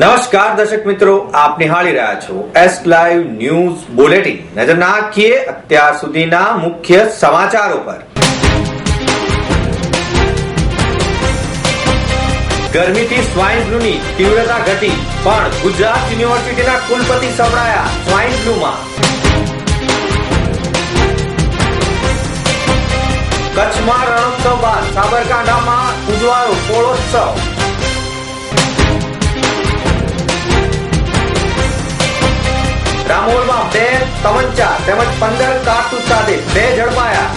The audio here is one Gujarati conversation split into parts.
નમસ્કાર દર્શક મિત્રો, આપ નિહાળી રહ્યા છો એસ લાઈવ ન્યૂઝ બુલેટિન નજર નાખીએ અત્યાર સુધીના મુખ્ય સમાચારો પર. ગરમીથી સ્વાઇન ફ્લૂની તીવ્રતા ઘટી, પણ ગુજરાત યુનિવર્સિટીના કુલપતિ સંભળાયા સ્વાઇન ફ્લૂમાં. કચ્છમાં રણોત્સવ બાદ સાબરકાંઠામાં ઉજવાયો પોળોત્સવ રામોલમાં બે તમંચા તેમજ પંદર કારતૂસ સાથે બે ઝડપાયા.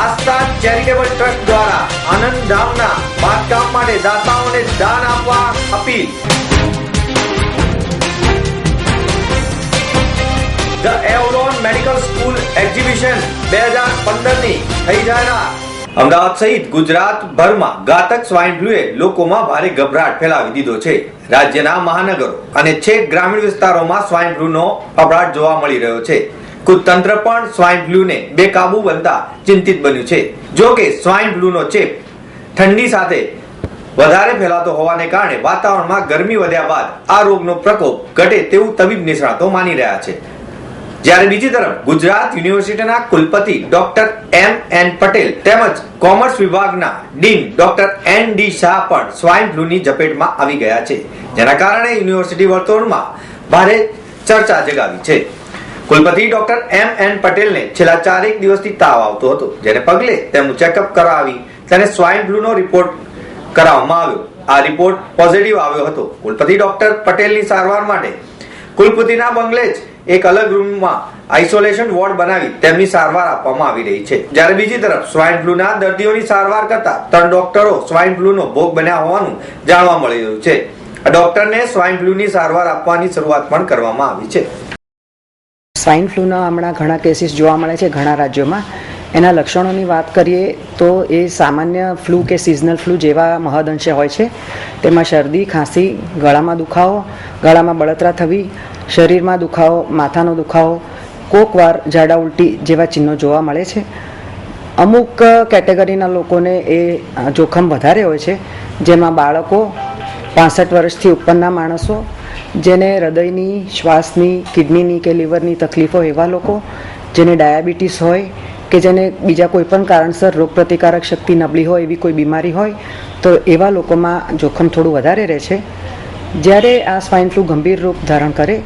આસ્થા ચેરિટેબલ ટ્રસ્ટ દ્વારા આનંદ ધામના બાંધકામ માટે દાતાઓને દાન આપવા appeal. The Avalon medical school exhibition બે હજાર પંદરની થઈ જાહેરાત અમદાવાદ સહિત ગુજરાતભરમાં ઘાતક સ્વાઇન ફ્લુએ લોકોમાં ભારે ગભરાટ ફેલાવી દીધો છે. રાજ્યના મહાનગરો અને છેક ગ્રામીણ વિસ્તારોમાં સ્વાઇન ફ્લૂનો અભરાટ જોવા મળી રહ્યો છે. કુતંત્ર તંત્ર પણ સ્વાઇન ફ્લૂને બેકાબુ બનતા ચિંતિત બન્યું છે. જો કે સ્વાઇન ફ્લૂનો ચેપ ઠંડી સાથે વધારે ફેલાતો હોવાને કારણે વાતાવરણમાં ગરમી વધ્યા બાદ આ રોગનો પ્રકોપ ઘટે તેવું તબીબ નિષ્ણાતો માની રહ્યા છે. જ્યારે બીજી તરફ ગુજરાત યુનિવર્સિટીના કુલપતિ ડોક્ટર એમ એન પટેલ તેમજ કોમર્સ વિભાગના dean doctor N D Shah પણ સ્વાઇન ફ્લૂની ઝપેટમાં આવી ગયા છે, જેના કારણે યુનિવર્સિટી વર્તુળમાં ભારે ચર્ચા જગાવી છે. કુલપતિ ડોક્ટર એમ એન પટેલને છેલ્લા ચારેક દિવસથી તાવ આવતો હતો, જેને પગલે તેમનું ચેકઅપ કરાવી તેને સ્વાઇન ફ્લૂનો રિપોર્ટ કરાવવામાં આવ્યો. આ રિપોર્ટ પોઝિટિવ આવ્યો હતો. કુલપતિ ડોક્ટર પટેલની સારવાર માટે કુલપતિના બંગલે જ એક અલગ રૂમમાં આઇસોલેશન વોર્ડ બનાવી તેમની સારવાર આપવામાં આવી રહી છે. જ્યારે બીજી તરફ સ્વાઇન ફ્લૂના દર્દીઓની સારવાર કરતા ત્રણ ડોક્ટરો સ્વાઇન ફ્લૂનો ભોગ બન્યા હોવાનું જાણવા મળી રહ્યું છે. ડોક્ટરને સ્વાઇન ફ્લૂની સારવાર આપવાની શરૂઆત પણ કરવામાં આવી છે. સ્વાઇન ફ્લૂના હમણાં ઘણા કેસીસ જોવા મળે છે ઘણા રાજ્યોમાં. એના લક્ષણોની વાત કરીએ તો એ સામાન્ય ફ્લૂ કે સિઝનલ ફ્લૂ જેવા મહદઅંશે હોય છે. તેમાં શરદી, ખાંસી, ગળામાં દુખાવો, ગળામાં બળતરા થવી શરીરમાં દુખાવો, માથાનો દુખાવો, કોકવાર ઝાડા ઉલટી જેવા ચિહ્નો જોવા મળે છે. અમુક કેટેગરીના લોકોને એ જોખમ વધારે હોય છે, જેમાં બાળકો પાસઠ વર્ષથી ઉપરના માણસો, જેને હૃદયની, શ્વાસની, કિડનીની કે લીવરની તકલીફો એવા લોકો, જેને ડાયાબિટીસ હોય કે જેને બીજા કોઈ પણ કારણસર રોગપ્રતિકારક શક્તિ નબળી હોય એવી કોઈ બીમારી હોય, તો એવા લોકોમાં જોખમ થોડું વધારે રહે છે. જ્યારે આ સ્વાઇન ફ્લૂ ગંભીર રૂપ ધારણ કરે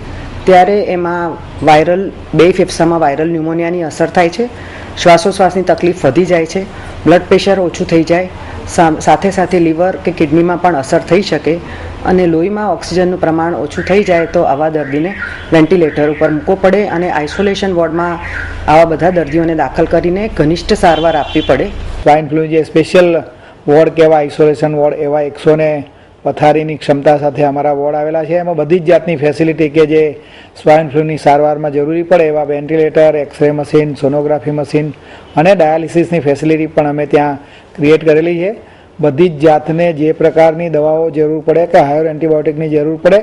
ત્યારે એમાં વાયરલ, બે ફેફસામાં વાયરલ ન્યુમોનિયાની અસર થાય છે. શ્વાસોશ્વાસની તકલીફ વધી જાય છે. બ્લડ પ્રેશર ઓછું થઈ જાય. સાથે સાથે લીવર કે કિડનીમાં પણ અસર થઈ શકે અને લોહીમાં ઓક્સિજનનું પ્રમાણ ઓછું થઈ જાય તો આવા દર્દીને વેન્ટિલેટર ઉપર મૂકવો પડે અને આઇસોલેશન વોર્ડમાં આવા બધા દર્દીઓને દાખલ કરીને ઘનિષ્ઠ સારવાર આપવી પડે. સ્વાઇન ફ્લૂ જે સ્પેશિયલ વોર્ડ કહેવાય આઇસોલેશન વોર્ડ એવા એકસો ને પથારીની ક્ષમતા સાથે અમારા વોર્ડ આવેલા છે. એમાં બધી જ જાતની ફેસિલિટી કે જે સ્વાઇન ફ્લૂની સારવારમાં જરૂરી પડે એવા ventilator x ray machine sonography machine અને ડાયાલિસિસની ફેસિલિટી પણ અમે ત્યાં ક્રિએટ કરેલી છે. બધી જ જાતને જે પ્રકારની દવાઓ જરૂર પડે કે હાયર એન્ટીબાયોટિકની જરૂર પડે,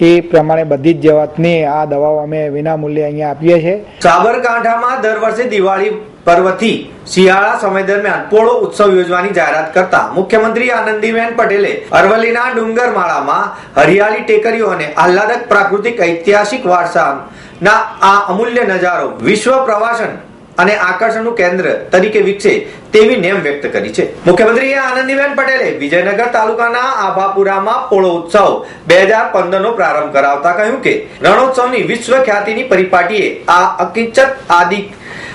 એ પ્રમાણે બધી જ જાતની આ દવાઓ અમે વિના મૂલ્યે અહીંયા આપીએ છીએ. સાબરકાંઠામાં દર વર્ષે દિવાળી પર્વથી શિયાળા સમય દરમિયાન પોળો ઉત્સવ યોજવાની જાહેરાત કરતા મુખ્યમંત્રી આનંદીબેન પટેલે અરવલ્લીના ડુંગરમાળામાં હરિયાળી ટેકરીઓ અને આહલાદક પ્રાકૃતિક ઐતિહાસિક વારસાના આ અમૂલ્ય નજારો વિશ્વ પ્રવાસન અને આકર્ષણનું કેન્દ્ર તરીકે વિકસે તેવી નેમ વ્યક્ત કરી છે. મુખ્યમંત્રીએ આનંદીબેન પટેલે વિજયનગર તાલુકાના આભાપુરામાં પોળો ઉત્સવ બે હજાર પંદર નો પ્રારંભ કરાવતા કહ્યું કે રણોત્સવની વિશ્વ ખ્યાતિની પરિપાટીએ આ અકિંચત આદિ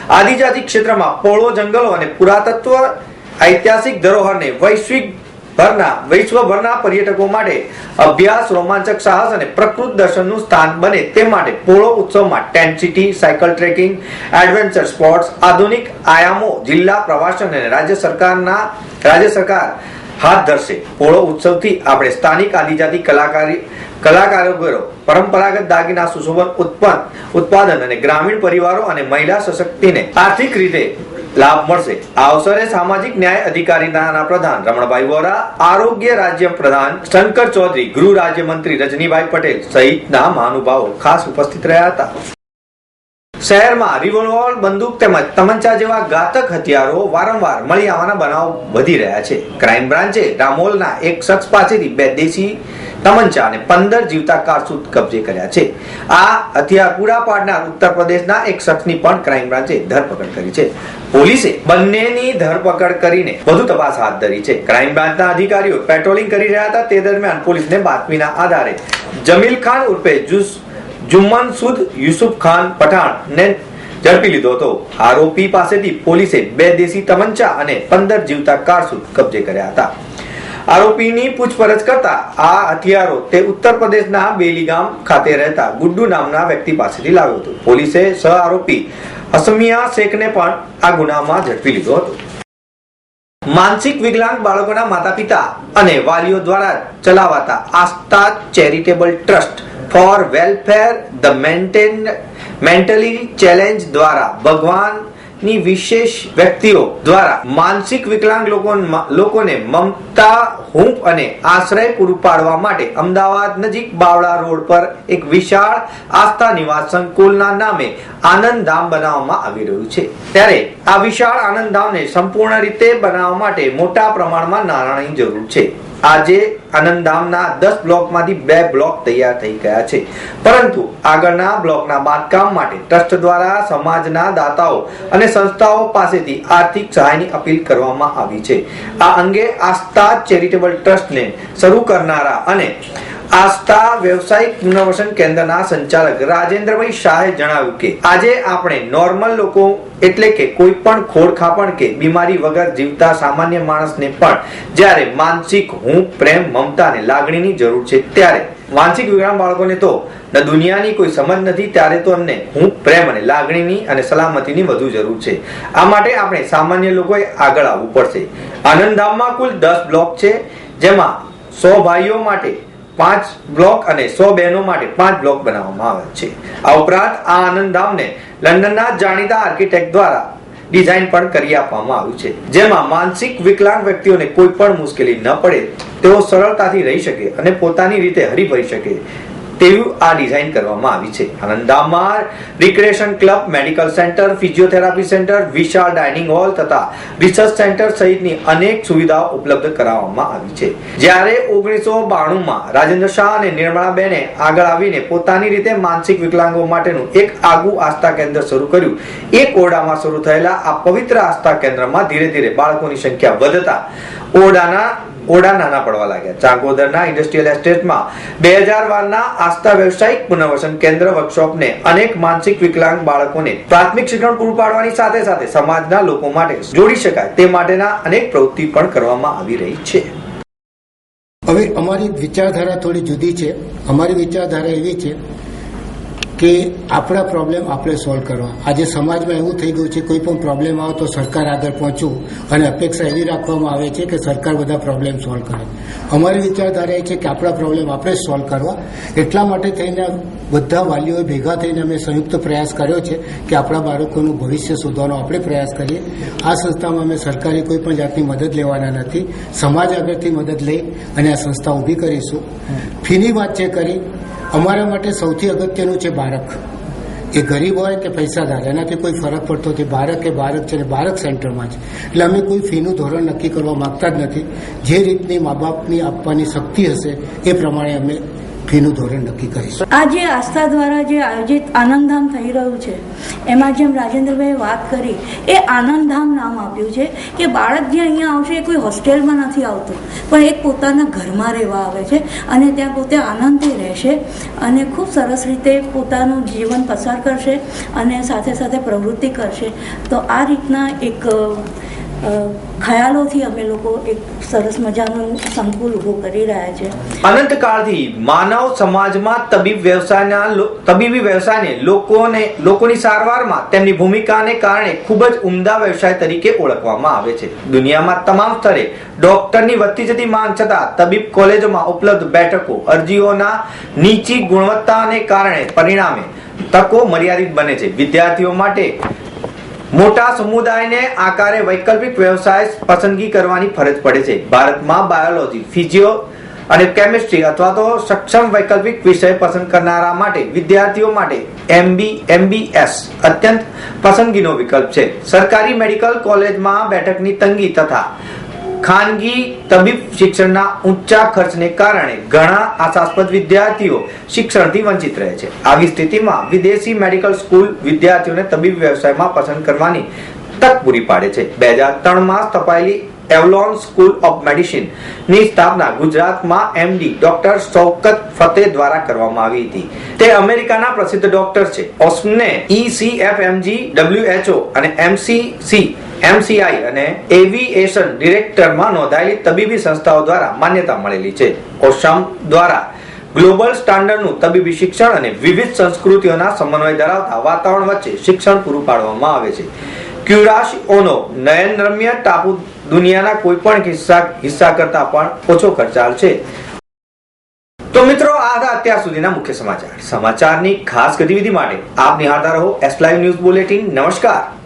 આદિજાતિ ક્ષેત્રમાં પોળો જંગલો અને પુરાતત્વ ઐતિહાસિક ધરોહરને વૈશ્વિક ભરના, વિશ્વભરના પર્યટકો માટે અભ્યાસ, રોમાંચક સાહસ અને પ્રકૃત દર્શનનું સ્થાન બને તે માટે પોળો ઉત્સવમાં tent city, cycle trekking, adventure sports, આધુનિક આયામો, જિલ્લા પ્રવાસન અને રાજ્ય સરકારના, રાજ્ય સરકાર હાથ ધરશે. પોળો ઉત્સવથી આપણે સ્થાનિક આદિજાતિ કલાકારી કલાકારો પરંપરાગત દાગીના સુશોભન ઉત્પન્ન ઉત્પાદન અને ગ્રામીણ પરિવારો અને મહિલા સશક્તિને આર્થિક રીતે લાભ મળશે. આ અવસરે સામાજિક ન્યાય અધિકારીના પ્રધાન રમણભાઈ વોરા, આરોગ્ય રાજ્ય પ્રધાન શંકર ચૌધરી, ગૃહ રાજ્ય મંત્રી રજનીભાઈ પટેલ સહિતના મહાનુભાવો ખાસ ઉપસ્થિત રહ્યા હતા. શહેરમાં રિવોલ્વર બંદૂક તેમજ તમંચા જેવા ઘાતક હથિયારો વારંવાર મળી આવવાના બનાવ વધી રહ્યા છે. ક્રાઇમ બ્રાન્ચે રામોલના એક શખ્સ પાસેથી બે દેશી તમંચા અને પંદર જીવતા કારસૂદ કબજે કર્યા છે. આ હથિયાર પૂરા પાડનાર ઉત્તર પ્રદેશના એક શખ્સની પણ ક્રાઇમ બ્રાન્ચે ધરપકડ કરી છે. પોલીસે બંનેની ધરપકડ કરીને વધુ તપાસ હાથ ધરી છે. ક્રાઇમ બ્રાન્ચના અધિકારીઓ પેટ્રોલિંગ કરી રહ્યા હતા. તે દરમિયાન પોલીસને બાતમીના આધારે જમીલ ખાન ઉર્ફે જુસ જુમ્મન સુદ યુસુફ ખાન પઠાણ ને ઝડપી લીધો હતો. આરોપી પાસેથી પોલીસે બે દેશી તમંચા અને પંદર જીવતા કારસૂદ કબજે કર્યા હતા. આરોપીની પૂછપરછ કરતા આ હથિયારો તે ઉત્તર પ્રદેશના બેલીગામ ખાતે રહેતા ગુડ્ડુ નામના વ્યક્તિ પાસેથી લાવ્યો હતો. પોલીસે સહ આરોપી અસમિયા શેખને પણ આ ગુનામાં ઝડપી લીધો હતો. માનસિક વિકલાંગ બાળકોના માતા પિતા અને વાલીઓ દ્વારા ચલાવાતા Aastha charitable trust for welfare the maintain, mentally challenge દ્વારા ભગવાનની વિશેષ વ્યક્તિઓ દ્વારા માનસિક વિકલાંગ લોકો લોકોને મમતા, હૂંફ અને આશ્રય પૂરું પાડવા માટે અમદાવાદ નજીક બાવળા રોડ પર એક વિશાળ આસ્થા નિવાસ સંકુલના નામે આનંદધામ બનાવવામાં આવી રહ્યું છે. ત્યારે આ વિશાળ આનંદ ધામને સંપૂર્ણ રીતે બનાવવા માટે મોટા પ્રમાણમાં નાણાંની જરૂર છે. આજે આનંદધામના દસ બ્લોકમાંથી બે બ્લોક તૈયાર થઈ ગયા છે. પરંતુ આગળના બ્લોકના બાંધકામ માટે ટ્રસ્ટ દ્વારા સમાજના દાતાઓ અને સંસ્થાઓ પાસેથી આર્થિક સહાયની અપીલ કરવામાં આવી છે. આ અંગે આસ્થા ચેરિટેબલ ટ્રસ્ટને શરૂ કરનારા અને આસ્થા વ્યવસાયિક પુનર્વસન કેન્દ્રના સંચાલક રાજેન્દ્રભાઈ શાહે જણાવ્યું કે આજે આપણે નોર્મલ લોકો એટલે કે કોઈ પણ ખોડખાપણ કે બીમારી વગર જીવતા સામાન્ય માણસને પણ જ્યારે માનસિક હું, પ્રેમ, મમતા અને લાગણીની જરૂર છે ત્યારે માનસિક વિકલાંગ બાળકોને તો દુનિયાની કોઈ સમજ નથી, ત્યારે તો એમને હું, પ્રેમ અને લાગણીની અને સલામતીની વધુ જરૂર છે. આ માટે આપણે સામાન્ય લોકોએ આગળ આવવું પડશે. આનંદધામમાં કુલ દસ બ્લોક છે, જેમાં સો ભાઈઓ માટે પાંચ બ્લોક અને સો બહેનો માટે પાંચ બ્લોક બનાવવામાં આવે છે. આ ઉપરાંત આ આનંદધામને લંડનના જાણીતા આર્કિટેક્ટ દ્વારા ડિઝાઇન પણ કરી આપવામાં આવ્યું છે. જેમાં માનસિક વિકલાંગ વ્યક્તિઓને કોઈ પણ મુશ્કેલી ન પડે, તેઓ સરળતાથી રહી શકે અને પોતાની રીતે હરી ભરી શકે. તેવું આ ડિઝાઇન કરવામાં આવી છે. આનંદામાં recreation club, medical centre, physiotherapy centre, વિશાળ ડાઇનિંગ હોલ તથા રિસર્ચ સેન્ટર સહિતની અનેક સુવિધાઓ ઉપલબ્ધ કરાવવામાં આવી છે. જ્યારે ઓગણીસો બાણુંમાં રાજેન્દ્ર શાહ અને નિર્મળાબેને આગળ આવીને પોતાની રીતે માનસિક વિકલાંગો માટેનું એક આગવું આસ્થા કેન્દ્ર શરૂ કર્યું એક ઓરડામાં શરૂ થયેલા આ પવિત્ર આસ્થા કેન્દ્રમાં ધીરે ધીરે બાળકોની સંખ્યા વધતા ઓરડાના ઓરડા નાના પડવા લાગ્યા. ચાંગોદરના ઇન્ડસ્ટ્રીયલ એસ્ટેટમાં બે હજાર બારના આસ્થા વ્યવસાયિક પુનર્વસન કેન્દ્ર વર્કશોપને અનેક માનસિક વિકલાંગ બાળકોને પ્રાથમિક શિક્ષણ પૂરું પાડવાની સાથે સાથે સમાજના લોકો માટે જોડી શકાય તે માટેના અનેક પ્રવૃત્તિ પણ કરવામાં આવી રહી છે. હવે અમારી વિચારધારા થોડી જુદી છે. અમારી વિચારધારા એવી છે કે આપણા પ્રોબ્લેમ આપણે સોલ્વ કરવા. આજે સમાજમાં એવું થઈ ગયું છે કોઈ પણ પ્રોબ્લેમ આવે તો સરકાર આગળ પહોંચવું અને અપેક્ષા એવી રાખવામાં આવે છે કે સરકાર બધા પ્રોબ્લેમ સોલ્વ કરે. અમારી વિચારધારા એ છે કે આપણા પ્રોબ્લેમ આપણે જ સોલ્વ કરવા. એટલા માટે થઈને બધા વાલીઓએ ભેગા થઈને અમે સંયુક્ત પ્રયાસ કર્યો છે કે આપણા બાળકોનું ભવિષ્ય શોધવાનો આપણે પ્રયાસ કરીએ. આ સંસ્થામાં અમે સરકારી કોઈ પણ જાતની મદદ લેવાના નથી. સમાજ આગળથી મદદ લઈ અને આ સંસ્થા ઊભી કરીશું. ફીની વાત જે કરી. અમારા માટે સૌથી અગત્યનું છે બાળક. એ ગરીબ હોય કે પૈસાદાર એનાથી કોઈ ફરક પડતો નથી. બાળક એ બાળક છે ને બાળક સેન્ટરમાં છે. એટલે અમે કોઈ ફીનું ધોરણ નક્કી કરવા માંગતા જ નથી. જે રીતની મા બાપની આપવાની શક્તિ હશે એ પ્રમાણે અમે ફીનું ધોરણ નક્કી કરીશું. આ જે આસ્થા દ્વારા જે આયોજિત આનંદધામ થઈ રહ્યું છે, એમાં જેમ રાજેન્દ્રભાઈએ વાત કરી, એ આનંદધામ નામ આપ્યું છે કે બાળક જે અહીંયા આવશે એ કોઈ હોસ્ટેલમાં નથી આવતું, પણ એક પોતાના ઘરમાં રહેવા આવે છે અને ત્યાં પોતે આનંદથી રહેશે અને ખૂબ સરસ રીતે પોતાનું જીવન પસાર કરશે અને સાથે સાથે પ્રવૃત્તિ કરશે. તો આ રીતના એક ખ્યાલોથી અમે લોકો એક સરસ મજાનું સંકુલ ઊભું કરી રહ્યા છે. અનંતકાળથી માનવ સમાજમાં તબીબ વ્યવસાયના તબીબી વ્યવસાયને લોકોને, લોકોની સારવારમાં તેમની ભૂમિકાને કારણે ખૂબ જ ઉમદા વ્યવસાય તરીકે ઓળખવામાં આવે છે. દુનિયામાં તમામ સ્તરે ડોક્ટરની વધતી જતી માંગ છતાં તબીબ કોલેજોમાં ઉપલબ્ધ બેઠકો અરજીઓના નીચી ગુણવત્તાને કારણે પરિણામે તકો મર્યાદિત બને છે. વિદ્યાર્થીઓ માટે મોટા સમુદાયને આકારે વૈકલ્પિક વ્યવસાય પસંદગી કરવાની ફરજ પડે છે. ભારતમાં બાયોલોજી ફિઝિયો અને કેમિસ્ટ્રી અથવા તો સક્ષમ વૈકલ્પિક વિષય પસંદ કરનારા માટે વિદ્યાર્થીઓ માટે એમબી એમબીએસ અત્યંત પસંદગીનો વિકલ્પ છે. સરકારી મેડિકલ કોલેજમાં બેઠકની તંગી તથા ખાનગી તબીબ શિક્ષણના ઊંચા ખર્ચને કારણે ઘણા આશાસ્પદ વિદ્યાર્થીઓ શિક્ષણથી વંચિત રહે છે. આવી સ્થિતિમાં વિદેશી મેડિકલ સ્કૂલ વિદ્યાર્થીઓને તબીબ વ્યવસાયમાં પસંદ કરવાની તક પૂરી પાડે છે. બે હજાર ત્રણમાં સ્થપાયેલી એવલોન સ્કૂલ ઓફ મેડિસિનની સ્થાપના ગુજરાતમાં એમડી ડોક્ટર શૌકત ફતેહ દ્વારા કરવામાં આવી હતી. તે અમેરિકાના પ્રસિદ્ધ ડોક્ટર છે. ઓસ્મને ઈસીએફએમજી ડબ્લ્યુએચઓ અને એમસીસી એમસીઆઈ અને એવિએશન ડિરેક્ટરમાં નોંધાયેલી તબીબી સંસ્થાઓ દ્વારા માન્યતા મળેલી છે. ઓસમ દ્વારા ગ્લોબલ સ્ટાન્ડર્ડનું તબીબી શિક્ષણ અને વિવિધ સંસ્કૃતિઓના સમન્વય ધરાવતા વાતાવરણ વચ્ચે શિક્ષણ પૂરું પાડવામાં આવે છે. ક્યુરાશ ઓનો નયનરમ્ય ટાપુ દુનિયાના કોઈ પણ હિસ્સા હિસ્સા કરતા પણ ઓછો ખર્ચાળ છે. તો મિત્રો, આ હતા અત્યાર સુધીના મુખ્ય સમાચાર. સમાચારની ખાસ ગતિવિધિ માટે આપ નિહાળતા રહો એસ લાઈવ ન્યૂઝ બુલેટિન નમસ્કાર.